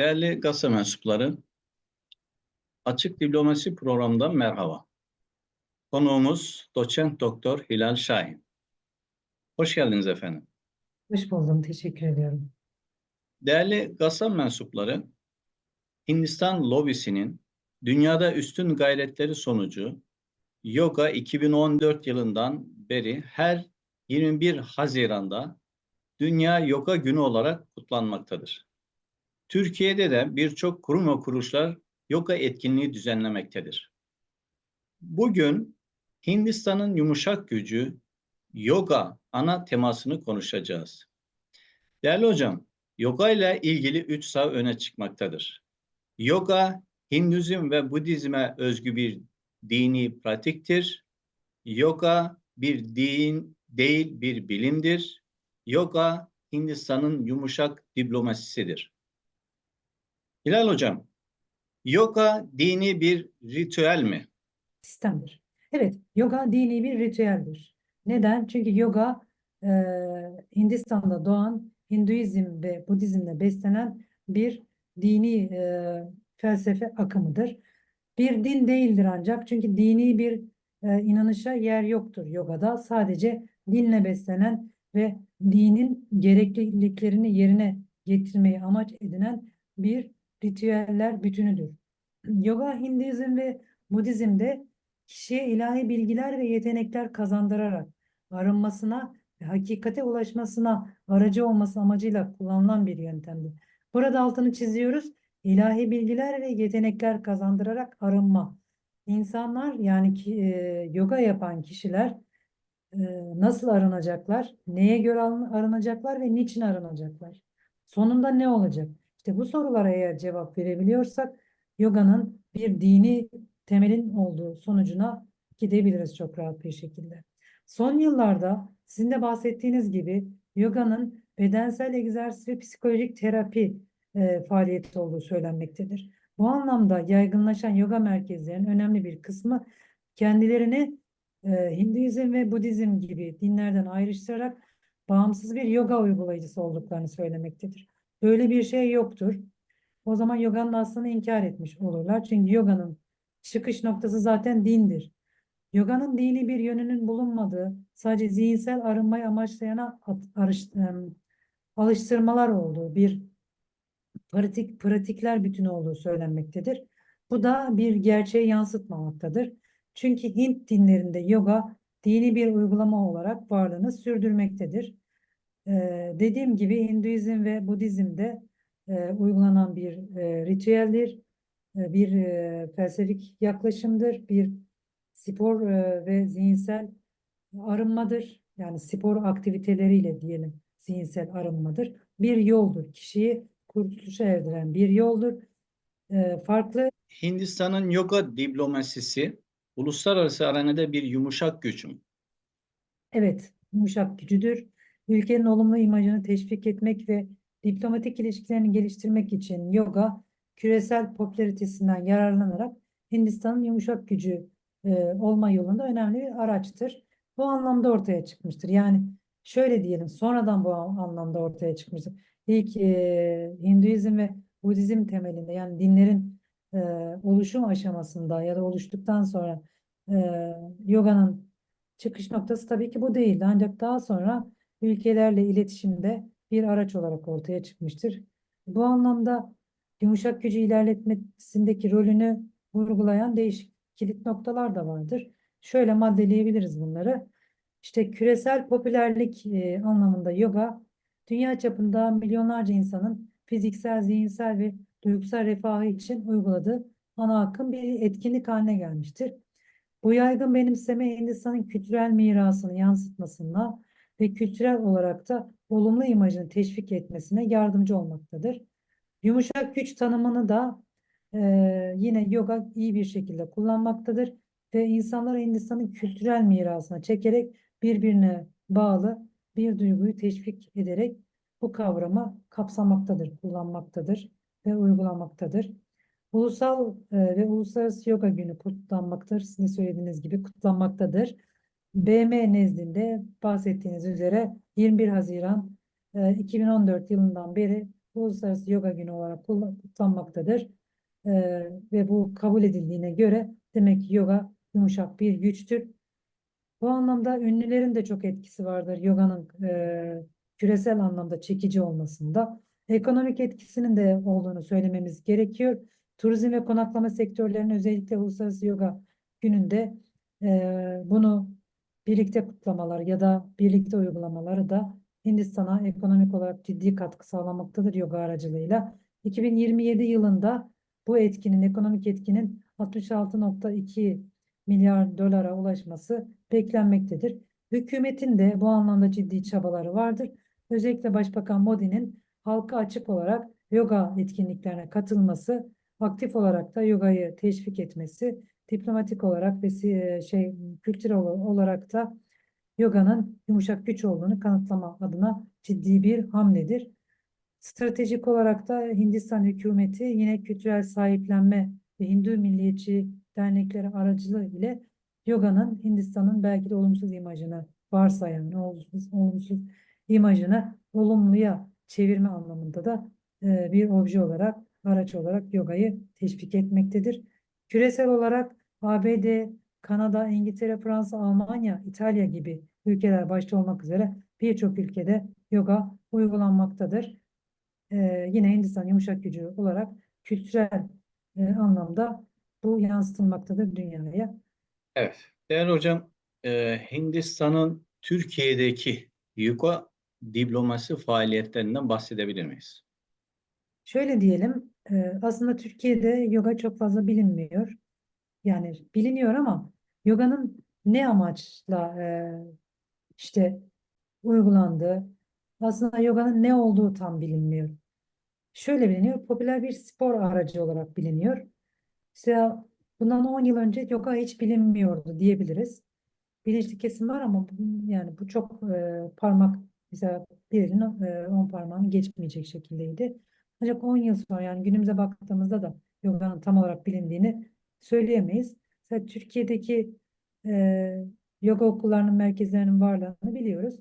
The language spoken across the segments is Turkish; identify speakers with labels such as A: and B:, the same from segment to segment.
A: Değerli gazete mensupları, Açık Diplomasi programından merhaba. Konuğumuz doçent doktor Hilal Şahin. Hoş geldiniz efendim.
B: Hoş buldum. Teşekkür ediyorum.
A: Değerli gazete mensupları, Hindistan lobisinin dünyada üstün gayretleri sonucu yoga 2014 yılından beri her 21 Haziran'da Dünya Yoga Günü olarak kutlanmaktadır. Türkiye'de de birçok kurum ve kuruluşlar yoga etkinliği düzenlemektedir. Bugün Hindistan'ın yumuşak gücü yoga ana temasını konuşacağız. Değerli hocam, yoga ile ilgili üç sav öne çıkmaktadır. Yoga, Hinduzm ve Budizme özgü bir dini pratiktir. Yoga bir din değil bir bilimdir. Yoga Hindistan'ın yumuşak diplomasisidir. Hilal hocam, yoga dini bir ritüel mi?
B: Sistemdir. Evet, yoga dini bir ritüeldir. Neden? Çünkü yoga e, Hindistan'da doğan Hinduizm ve Budizmle beslenen bir dini e, felsefe akımıdır. Bir din değildir ancak çünkü dini bir e, inanışa yer yoktur yogada. Sadece dinle beslenen ve dinin gerekliliklerini yerine getirmeyi amaç edinen bir ritüeller bütünüdür. Yoga, Hinduizm ve Budizm'de kişiye ilahi bilgiler ve yetenekler kazandırarak arınmasına ve hakikate ulaşmasına aracı olması amacıyla kullanılan bir yöntemdir. Burada altını çiziyoruz. İlahi bilgiler ve yetenekler kazandırarak arınma. İnsanlar yani ki, e, yoga yapan kişiler e, nasıl arınacaklar, neye göre arın- arınacaklar ve niçin arınacaklar? Sonunda ne olacak? İşte bu sorulara eğer cevap verebiliyorsak yoganın bir dini temelin olduğu sonucuna gidebiliriz çok rahat bir şekilde. Son yıllarda sizin de bahsettiğiniz gibi yoganın bedensel egzersiz ve psikolojik terapi e, faaliyeti olduğu söylenmektedir. Bu anlamda yaygınlaşan yoga merkezlerinin önemli bir kısmı kendilerini e, Hinduizm ve Budizm gibi dinlerden ayrıştırarak bağımsız bir yoga uygulayıcısı olduklarını söylemektedir. Böyle bir şey yoktur. O zaman yoganın aslını inkar etmiş olurlar. Çünkü yoganın çıkış noktası zaten dindir. Yoganın dini bir yönünün bulunmadığı, sadece zihinsel arınmayı amaçlayan alıştırmalar olduğu bir pratik pratikler bütünü olduğu söylenmektedir. Bu da bir gerçeği yansıtmamaktadır. Çünkü Hint dinlerinde yoga dini bir uygulama olarak varlığını sürdürmektedir. Ee, dediğim gibi Hinduizm ve Budizm'de e, uygulanan bir e, ritüeldir, e, bir e, felsefik yaklaşımdır, bir spor e, ve zihinsel arınmadır. Yani spor aktiviteleriyle diyelim zihinsel arınmadır. Bir yoldur. Kişiyi kurtuluşa erdiren bir yoldur. E, farklı
A: Hindistan'ın yoga diplomasisi uluslararası arenada bir yumuşak güç mü?
B: Evet, yumuşak gücüdür. Ülkenin olumlu imajını teşvik etmek ve diplomatik ilişkilerini geliştirmek için yoga küresel popülaritesinden yararlanarak Hindistan'ın yumuşak gücü e, olma yolunda önemli bir araçtır. Bu anlamda ortaya çıkmıştır. Yani şöyle diyelim, sonradan bu an- anlamda ortaya çıkmıştır. İlk e, Hinduizm ve Budizm temelinde yani dinlerin e, oluşum aşamasında ya da oluştuktan sonra e, yoganın Çıkış noktası tabii ki bu değildi. Ancak daha sonra ülkelerle iletişimde bir araç olarak ortaya çıkmıştır. Bu anlamda yumuşak gücü ilerletmesindeki rolünü vurgulayan değişik kilit noktalar da vardır. Şöyle maddeleyebiliriz bunları. İşte küresel popülerlik e, anlamında yoga, dünya çapında milyonlarca insanın fiziksel, zihinsel ve duygusal refahı için uyguladığı ana akım bir etkinlik haline gelmiştir. Bu yaygın benimseme Hindistan'ın kültürel mirasını yansıtmasına ve kültürel olarak da olumlu imajını teşvik etmesine yardımcı olmaktadır. Yumuşak güç tanımını da eee, yine yoga iyi bir şekilde kullanmaktadır ve insanları Hindistan'ın kültürel mirasına çekerek birbirine bağlı bir duyguyu teşvik ederek bu kavramı kapsamaktadır, kullanmaktadır ve uygulamaktadır. Ulusal e, ve Uluslararası Yoga Günü kutlanmaktadır. Sizin söylediğiniz gibi kutlanmaktadır. BM nezdinde bahsettiğiniz üzere 21 Haziran e, 2014 yılından beri Uluslararası Yoga Günü olarak kutlanmaktadır. Ee, ve bu kabul edildiğine göre demek ki yoga yumuşak bir güçtür. Bu anlamda ünlülerin de çok etkisi vardır yoganın e, küresel anlamda çekici olmasında. Ekonomik etkisinin de olduğunu söylememiz gerekiyor. Turizm ve konaklama sektörlerinin özellikle Uluslararası Yoga Günü'nde e, bunu birlikte kutlamalar ya da birlikte uygulamaları da Hindistan'a ekonomik olarak ciddi katkı sağlamaktadır yoga aracılığıyla. 2027 yılında bu etkinin, ekonomik etkinin 66.2 milyar dolara ulaşması beklenmektedir. Hükümetin de bu anlamda ciddi çabaları vardır. Özellikle Başbakan Modi'nin halka açık olarak yoga etkinliklerine katılması, aktif olarak da yogayı teşvik etmesi, diplomatik olarak ve si- şey kültürel olarak da yoganın yumuşak güç olduğunu kanıtlama adına ciddi bir hamledir. Stratejik olarak da Hindistan hükümeti yine kültürel sahiplenme ve Hindu milliyetçi dernekleri aracılığı ile yoganın Hindistan'ın belki de olumsuz imajını varsayan olumsuz, olumsuz imajını olumluya çevirme anlamında da e, bir obje olarak, araç olarak yogayı teşvik etmektedir. Küresel olarak ABD, Kanada, İngiltere, Fransa, Almanya, İtalya gibi ülkeler başta olmak üzere birçok ülkede yoga uygulanmaktadır. Ee, yine Hindistan yumuşak gücü olarak kültürel e, anlamda bu yansıtılmaktadır dünyaya.
A: Evet. Değerli hocam, e, Hindistan'ın Türkiye'deki yoga diplomasi faaliyetlerinden bahsedebilir miyiz?
B: Şöyle diyelim, e, aslında Türkiye'de yoga çok fazla bilinmiyor. Yani biliniyor ama yoganın ne amaçla e, işte uygulandığı, aslında yoganın ne olduğu tam bilinmiyor. Şöyle biliniyor, popüler bir spor aracı olarak biliniyor. Mesela bundan 10 yıl önce yoga hiç bilinmiyordu diyebiliriz. Bilinçli kesim var ama bu- yani bu çok e, parmak mesela birinin e, 10 parmağını geçmeyecek şekildeydi. Ancak 10 yıl sonra yani günümüze baktığımızda da yoganın tam olarak bilindiğini söyleyemeyiz. Mesela Türkiye'deki e, yoga okullarının merkezlerinin varlığını biliyoruz.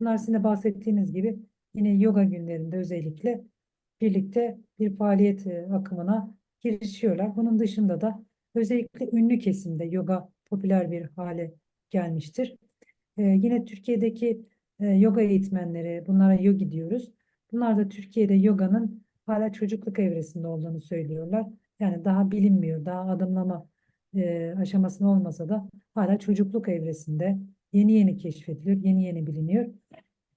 B: Bunlar sizin de bahsettiğiniz gibi yine yoga günlerinde özellikle birlikte bir faaliyet e, akımına girişiyorlar. Bunun dışında da özellikle ünlü kesimde yoga popüler bir hale gelmiştir. E, yine Türkiye'deki e, yoga eğitmenleri, bunlara yogi diyoruz. Bunlar da Türkiye'de yoganın hala çocukluk evresinde olduğunu söylüyorlar. Yani daha bilinmiyor, daha adımlama e, aşamasında olmasa da hala çocukluk evresinde yeni yeni keşfediliyor, yeni yeni biliniyor.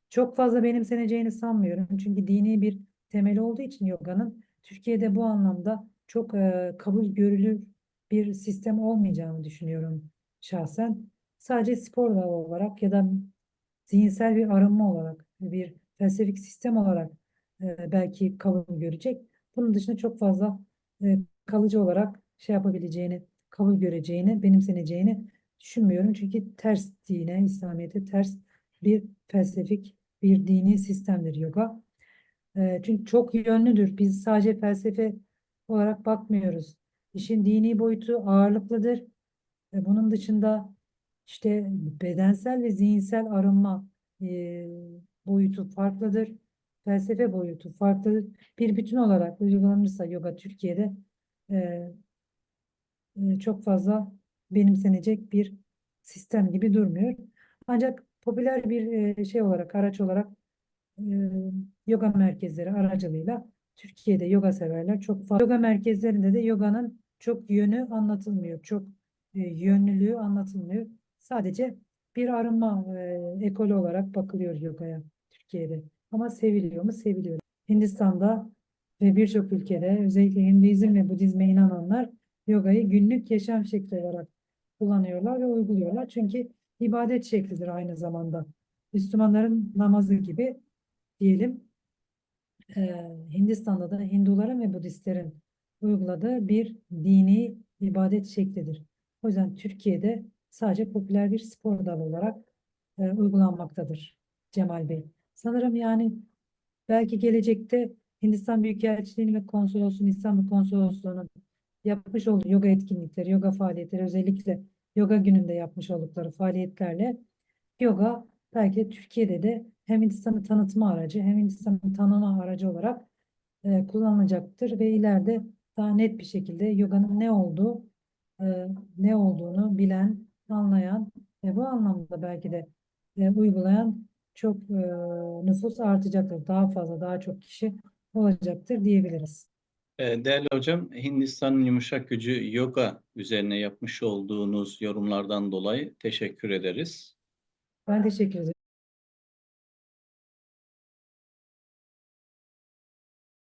B: Çok fazla benimseneceğini sanmıyorum. Çünkü dini bir temeli olduğu için yoganın Türkiye'de bu anlamda çok e, kabul görülür bir sistem olmayacağını düşünüyorum şahsen. Sadece spor dalı olarak ya da zihinsel bir arınma olarak, bir felsefik sistem olarak e, belki kabul görecek. Bunun dışında çok fazla e, kalıcı olarak şey yapabileceğini, kabul göreceğini, benimseneceğini düşünmüyorum. Çünkü ters dine, İslamiyet'e ters bir felsefik, bir dini sistemdir yoga. E, çünkü çok yönlüdür. Biz sadece felsefe olarak bakmıyoruz. İşin dini boyutu ağırlıklıdır. Ve bunun dışında işte bedensel ve zihinsel arınma e, boyutu farklıdır. Felsefe boyutu farklıdır. Bir bütün olarak uygulanırsa yoga Türkiye'de e, e, çok fazla benimsenecek bir sistem gibi durmuyor. Ancak popüler bir e, şey olarak, araç olarak e, yoga merkezleri aracılığıyla Türkiye'de yoga severler çok fazla. Yoga merkezlerinde de yoganın çok yönü anlatılmıyor. Çok yönlülüğü anlatılmıyor. Sadece bir arınma e, ekolü olarak bakılıyor yogaya Türkiye'de. Ama seviliyor mu? Seviliyor. Hindistan'da ve birçok ülkede özellikle Hinduizm ve Budizme inananlar yogayı günlük yaşam şekli olarak kullanıyorlar ve uyguluyorlar. Çünkü ibadet şeklidir aynı zamanda. Müslümanların namazı gibi diyelim. Ee, Hindistan'da da Hinduların ve Budistlerin uyguladığı bir dini ibadet şeklidir. O yüzden Türkiye'de sadece popüler bir spor dalı olarak e, uygulanmaktadır Cemal Bey. Sanırım yani belki gelecekte Hindistan Büyükelçiliği'nin ve Konsolosluğu'nun, İstanbul Konsolosluğu'nun yapmış olduğu yoga etkinlikleri, yoga faaliyetleri özellikle yoga gününde yapmış oldukları faaliyetlerle yoga belki de Türkiye'de de hem Hindistan'ı tanıtma aracı hem Hindistan'ı tanıma aracı olarak e, kullanılacaktır ve ileride daha net bir şekilde yoganın ne olduğu e, ne olduğunu bilen, anlayan ve bu anlamda belki de e, uygulayan çok e, nüfus artacaktır. Daha fazla, daha çok kişi olacaktır diyebiliriz.
A: Ee, Değerli hocam, Hindistan'ın yumuşak gücü yoga üzerine yapmış olduğunuz yorumlardan dolayı teşekkür ederiz.
B: Ben teşekkür ederim.